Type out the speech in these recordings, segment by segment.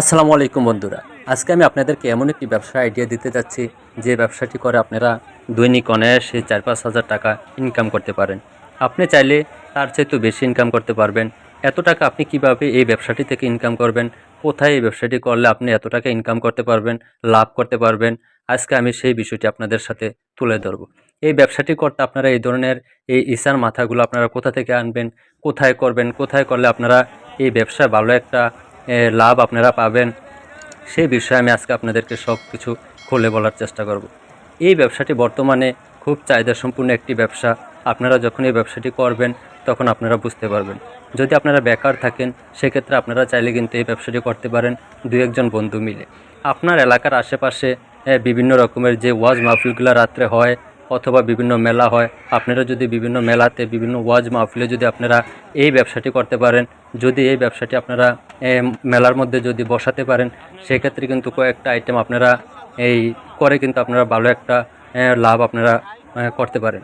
আসসালামু আলাইকুম বন্ধুরা। আজকে আমি আপনাদেরকে এমন একটি ব্যবসা আইডিয়া দিতে যাচ্ছি, যে ব্যবসাটি করে আপনারা দৈনিক অনায়াসে চার পাঁচ হাজার টাকা ইনকাম করতে পারেন। আপনি চাইলে তার চাইতেও বেশি ইনকাম করতে পারবেন। এত টাকা আপনি কীভাবে এই ব্যবসাটি থেকে ইনকাম করবেন? কোথায় এই ব্যবসাটি করলে আপনি এত টাকা ইনকাম করতে পারবেন, লাভ করতে পারবেন? আজকে আমি সেই বিষয়টি আপনাদের সাথে তুলে ধরবো। এই ব্যবসাটি করতে আপনারা এই ধরনের এই ইসার মাথাগুলো আপনারা কোথা থেকে আনবেন, কোথায় করবেন, কোথায় করলে আপনারা এই ব্যবসায় ভালো একটা লাভ আপনারা পাবেন। সেই বিষয়ে আমি আজকে আপনাদেরকে সব কিছু খুলে বলার চেষ্টা করব। এই ব্যবসাটি বর্তমানে খুব চাহিদা সম্পূর্ণ একটি ব্যবসা। আপনারা যখন এই ব্যবসাটি করবেন, তখন আপনারা বুঝতে পারবেন। যদি আপনারা বেকার থাকেন, সেক্ষেত্রে আপনারা চাইলে কিন্তু এই ব্যবসাটি করতে পারেন দু একজন বন্ধু মিলে। আপনার এলাকার আশেপাশে বিভিন্ন রকমের যে ওয়াজ মাহফিলগুলো রাত্রে হয় অথবা বিভিন্ন মেলা হয়, আপনারা যদি বিভিন্ন মেলাতে, বিভিন্ন ওয়াজ মাহফিলে যদি আপনারা এই ব্যবসাটি করতে পারেন, যদি এই ব্যবসাটি আপনারা মেলার মধ্যে যদি বসাতে পারেন, সেক্ষেত্রে কিন্তু কয়েকটা আইটেম আপনারা এই করে কিন্তু আপনারা ভালো একটা লাভ আপনারা করতে পারেন।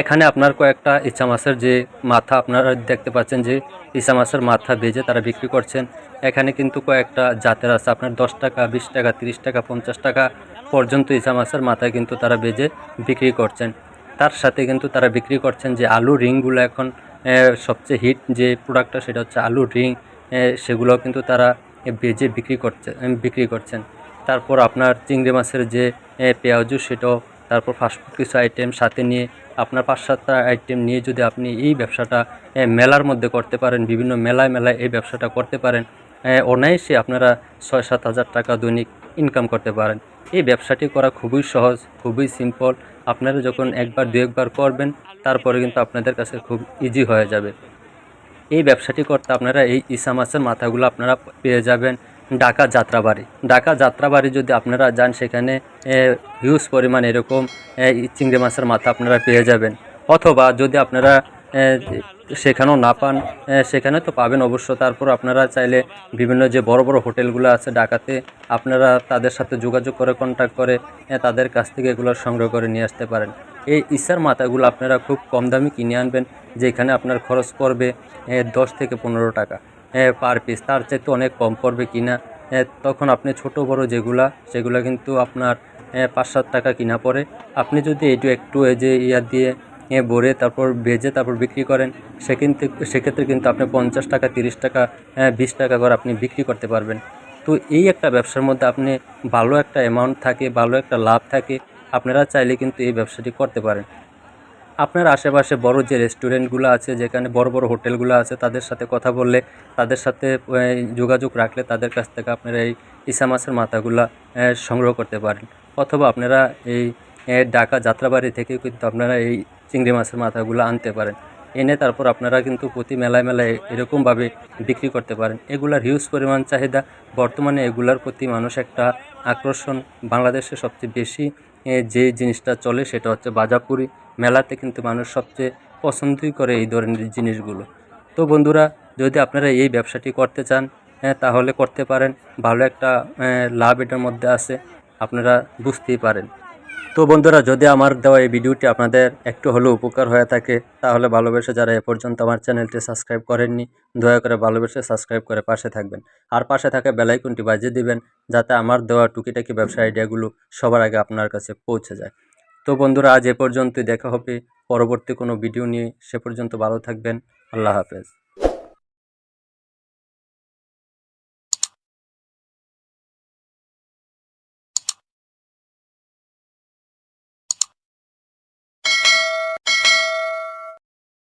এখানে আপনার কয়েকটা ইচ্ছা মাছের যে মাথা আপনারা দেখতে পাচ্ছেন যে, ইচ্ছা মাছের মাথা ভেজে তারা বিক্রি করছেন। এখানে কিন্তু কয়েকটা জাতের আছে, আপনার দশ টাকা, বিশ টাকা, তিরিশ টাকা, পঞ্চাশ টাকা পর্যন্ত ইচ্ছা মাছের মাথা কিন্তু তারা বেজে বিক্রি করছেন। তার সাথে কিন্তু তারা বিক্রি করছেন যে আলু রিংগুলো এখন সবচেয়ে হিট যে প্রোডাক্টটা সেটা হচ্ছে আলু রিং সেগুলো কিন্তু তারা বেজে বিক্রি করছে বিক্রি করছেন। তারপর আপনার চিংড়ি মাছের যে পেঁয়াজু সেটাও, তারপর ফাস্টফুড কিছু আইটেম সাথে নিয়ে, আপনার পাঁচ সাতটা আইটেম নিয়ে যদি আপনি এই ব্যবসাটা মেলার মধ্যে করতে পারেন, বিভিন্ন মেলায় মেলায় এই ব্যবসাটা করতে পারেন অনায়াসে আপনারা ছয় সাত হাজার টাকা দৈনিক ইনকাম করতে পারেন। এই ব্যবসাটি করা খুবই সহজ, খুবই সিম্পল আপনারা যখন একবার দু একবার করবেন, তারপরে কিন্তু আপনাদের কাছে খুব ইজি হয়ে যাবে। এই ব্যবসাটি করতে আপনারা এই ইসা মাছের মাথাগুলো আপনারা পেয়ে যাবেন ঢাকা যাত্রাবাড়ি। ঢাকা যাত্রাবাড়ি যদি আপনারা যান, সেখানে হিউজ পরিমাণ এরকম চিংড়ি মাছের মাথা আপনারা পেয়ে যাবেন। অথবা যদি আপনারা সেখানেও না পান সেখানে তো পাবেন অবশ্য। তারপর আপনারা চাইলে বিভিন্ন যে বড় বড় হোটেলগুলো আছে ঢাকাতে, আপনারা তাদের সাথে যোগাযোগ করে কন্ট্যাক্ট করে তাদের কাছ থেকে এগুলো সংগ্রহ করে নিয়ে আসতে পারেন। এই ইসার মাথাগুলো আপনারা খুব কম দামে কিনে আনবেন, যেখানে আপনার খরচ পড়বে দশ থেকে পনেরো টাকা পার পিস তার চাইতে অনেক কম পড়বে কিনা তখন আপনি ছোট বড় যেগুলা, সেগুলো কিন্তু আপনার পাঁচ সাত টাকা কিনা পড়ে। আপনি যদি এইটু একটু এই যে ইয়া দিয়ে ভরে তারপর ভেজে তারপর বিক্রি করেন সেক্ষেত্রে সেক্ষেত্রে কিন্তু আপনি পঞ্চাশ টাকা, তিরিশ টাকা বিশ টাকা করে আপনি বিক্রি করতে পারবেন। তো এই একটা ব্যবসার মধ্যে আপনি ভালো একটা অ্যামাউন্ট থাকে, ভালো একটা লাভ থাকে, আপনারা চাইলে কিন্তু এই ব্যবসাটি করতে পারেন। আপনার আশেপাশে বড় যে রেস্টুরেন্টগুলো আছে, যেখানে বড় বড় হোটেলগুলো আছে, তাদের সাথে কথা বললে, তাদের সাথে যোগাযোগ রাখলে তাদের কাছ থেকে আপনারা এই ইসা মাছের মাথাগুলা সংগ্রহ করতে পারেন। অথবা আপনারা এই ঢাকা যাত্রাবাড়ি থেকেও কিন্তু আপনারা এই চিংড়ি মাছের মাথাগুলো আনতে পারেন। এনে তারপর আপনারা কিন্তু প্রতি মেলায় মেলায় এরকমভাবে বিক্রি করতে পারেন। এগুলার হিউজ পরিমাণ চাহিদা। বর্তমানে এগুলার প্রতি মানুষ একটা আকর্ষণ বাংলাদেশে সবচেয়ে বেশি। যে জিনিসটা চলে সেটা হচ্ছে বাজাপুরি মেলাতে কিন্তু মানুষ সবচেয়ে পছন্দই করে এই ধরনের জিনিসগুলো। তো বন্ধুরা, যদি আপনারা এই ব্যবসাটি করতে চান তাহলে করতে পারেন। ভালো একটা লাভ এটার মধ্যে আছে। আপনারা বুঝতেই পারেন। তো বন্ধুরা, যদি আমার দেওয়া এই ভিডিওটি আপনাদের একটু হলেও উপকার হয়ে থাকে, তাহলে ভালোবেসে যারা এ পর্যন্ত আমার চ্যানেলটি সাবস্ক্রাইব করেননি, দয়া করে ভালোবেসে সাবস্ক্রাইব করে পাশে থাকবেন। আর পাশে থাকা বেলাইকনটি বাজিয়ে দিবেন, যাতে আমার দেওয়া টুকিটাকি ব্যবসা আইডিয়াগুলো সবার আগে আপনার কাছে পৌঁছে যায়। তো বন্ধুরা, আজ এ পর্যন্তই দেখা হবে। পরবর্তী কোনো ভিডিও নিয়ে সে পর্যন্ত ভালো থাকবেন। আল্লাহ হাফেজ।